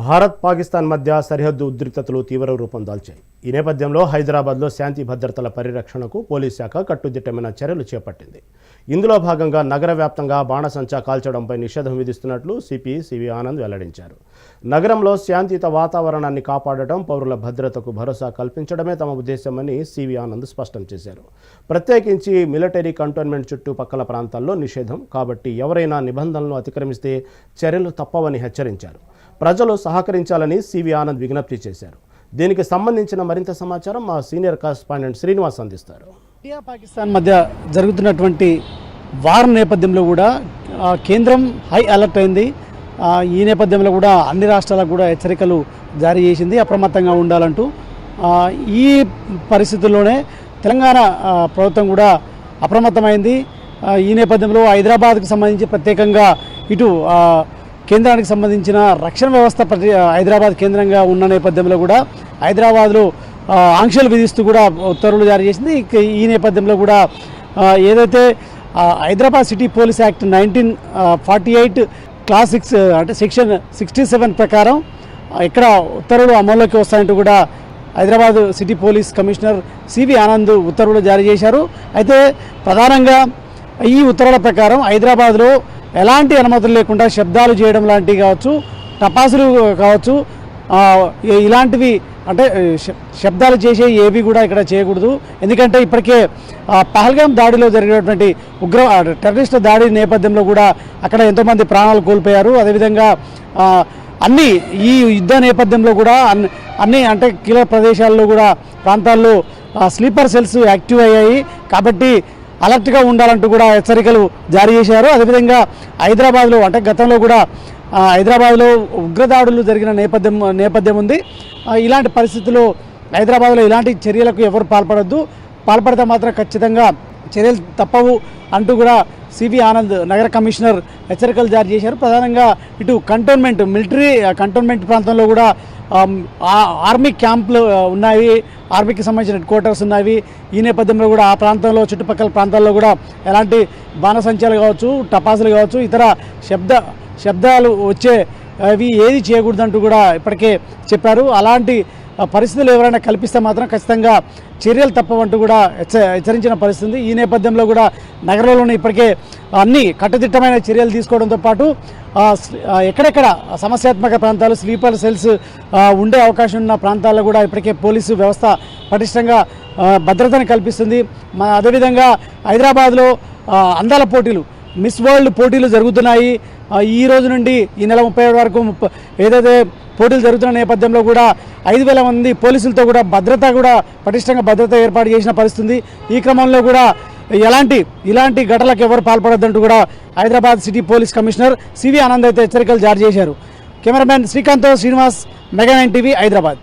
భారత్ పాకిస్తాన్ మధ్య సరిహద్దు ఉద్రిక్తతలు తీవ్ర రూపం దాల్చాయి. ఈ నేపథ్యంలో హైదరాబాద్లో శాంతి భద్రతల పరిరక్షణకు పోలీస్ శాఖ కట్టుదిట్టమైన చర్యలు చేపట్టింది. ఇందులో భాగంగా నగర వ్యాప్తంగా బాణసంచా కాల్చడంపై నిషేధం విధిస్తున్నట్లు సిపి సివి ఆనంద్ వెల్లడించారు. నగరంలో శాంతియుత వాతావరణాన్ని కాపాడటం పౌరుల భద్రతకు భరోసా కల్పించడమే తమ ఉద్దేశమని సివి ఆనంద్ స్పష్టం చేశారు. ప్రత్యేకించి మిలిటరీ కంటోన్మెంట్ చుట్టుపక్కల ప్రాంతాల్లో నిషేధం కాబట్టి ఎవరైనా నిబంధనలను అతిక్రమిస్తే చర్యలు తప్పవని హెచ్చరించారు. ప్రజలు సహకరించాలని సివి ఆనంద్ విజ్ఞప్తి చేశారు. దీనికి సంబంధించిన మరింత సమాచారం మా సీనియర్ కరెస్పాండెంట్ శ్రీనివాస్ అందిస్తారు. ఇండియా పాకిస్తాన్ మధ్య జరుగుతున్నటువంటి వార్ నేపథ్యంలో కూడా కేంద్రం హై అలర్ట్ అయింది. ఈ నేపథ్యంలో కూడా అన్ని రాష్ట్రాలకు కూడా హెచ్చరికలు జారీ చేసింది. అప్రమత్తంగా ఉండాలంటూ ఈ పరిస్థితుల్లోనే తెలంగాణ ప్రభుత్వం కూడా అప్రమత్తమైంది. ఈ నేపథ్యంలో హైదరాబాద్కు సంబంధించి ప్రత్యేకంగా ఇటు కేంద్రానికి సంబంధించిన రక్షణ వ్యవస్థ ప్రతి హైదరాబాద్ కేంద్రంగా ఉన్న నేపథ్యంలో కూడా హైదరాబాద్లో ఆంక్షలు విధిస్తూ కూడా ఉత్తర్వులు జారీ చేసింది. ఈ నేపథ్యంలో కూడా ఏదైతే Hyderabad city police act nineteen forty eight clause six అంటే సెక్షన్ సిక్స్టీ సెవెన్ ప్రకారం ఇక్కడ ఉత్తర్వులు అమల్లోకి వస్తాయంటూ కూడా Hyderabad city police commissioner CV Anand ఉత్తర్వులు జారీ చేశారు. అయితే ప్రధానంగా ఈ ఉత్తర్వుల ప్రకారం హైదరాబాద్లో ఎలాంటి అనుమతులు లేకుండా శబ్దాలు చేయడం లాంటివి కావచ్చు టపాసులు కావచ్చు ఇలాంటివి అంటే శబ్దాలు చేసే ఏవి కూడా ఇక్కడ చేయకూడదు. ఎందుకంటే ఇప్పటికే పహల్గాం దాడిలో జరిగినటువంటి ఉగ్ర టెర్రరిస్ట్ దాడి నేపథ్యంలో కూడా అక్కడ ఎంతోమంది ప్రాణాలు కోల్పోయారు. అదేవిధంగా అన్ని ఈ యుద్ధ నేపథ్యంలో కూడా అన్ని అంటే కీలక ప్రదేశాల్లో కూడా ప్రాంతాల్లో స్లీపర్ సెల్స్ యాక్టివ్ అయ్యాయి. కాబట్టి అలర్ట్గా ఉండాలంటూ కూడా హెచ్చరికలు జారీ చేశారు. అదేవిధంగా హైదరాబాద్లో అంటే గతంలో కూడా హైదరాబాద్లో ఉగ్రదాడులు జరిగిన నేపథ్యం నేపథ్యం ఉంది. ఇలాంటి పరిస్థితుల్లో హైదరాబాద్లో ఇలాంటి చర్యలకు ఎవరు పాల్పడద్దు. పాల్పడితే మాత్రం ఖచ్చితంగా చర్యలు తప్పవు అంటూ కూడా సివి ఆనంద్ నగర కమిషనర్ హెచ్చరికలు జారీ చేశారు. ప్రధానంగా ఇటు కంటోన్మెంట్ మిలిటరీ కంటోన్మెంట్ ప్రాంతంలో కూడా ఆర్మీ క్యాంపులు ఉన్నాయి. ఆర్మీకి సంబంధించిన హెడ్ క్వార్టర్స్ ఉన్నాయి. ఈ నేపథ్యంలో కూడా ఆ ప్రాంతంలో చుట్టుపక్కల ప్రాంతాల్లో కూడా ఎలాంటి బాణసంచాలు కావచ్చు టపాసులు కావచ్చు ఇతర శబ్ద శబ్దాలు వచ్చే అవి ఏది చేయకూడదంటూ కూడా ఇప్పటికే చెప్పారు. అలాంటి పరిస్థితులు ఎవరైనా కల్పిస్తే మాత్రం ఖచ్చితంగా చర్యలు తప్పవంటూ కూడా హెచ్చ హెచ్చరించిన పరిస్థితి ఈ నేపథ్యంలో కూడా నగరంలోనే ఇప్పటికే అన్ని కట్టుదిట్టమైన చర్యలు తీసుకోవడంతో పాటు ఎక్కడెక్కడ సమస్యాత్మక ప్రాంతాలు స్లీపర్ సెల్స్ ఉండే అవకాశం ఉన్న ప్రాంతాల్లో కూడా ఇప్పటికే పోలీసు వ్యవస్థ పటిష్టంగా భద్రతను కల్పిస్తుంది. అదేవిధంగా హైదరాబాద్లో అందాల పోటీలు మిస్ వరల్డ్ పోటీలు జరుగుతున్నాయి. ఈ రోజు నుండి ఈ నెల ముప్పై ఏడు వరకు ఏదైతే పోటీలు జరుగుతున్న నేపథ్యంలో కూడా ఐదు వేల మంది పోలీసులతో కూడా భద్రత కూడా పటిష్టంగా భద్రత ఏర్పాటు చేసిన పరిస్థితి ఈ క్రమంలో కూడా ఎలాంటి ఇలాంటి ఘటనలకు ఎవరు పాల్పడొద్దంటూ కూడా Hyderabad city police commissioner CV Anand అయితే హెచ్చరికలు జారీ చేశారు. Cameraman Srikanth Srinivas mega nine TV Hyderabad.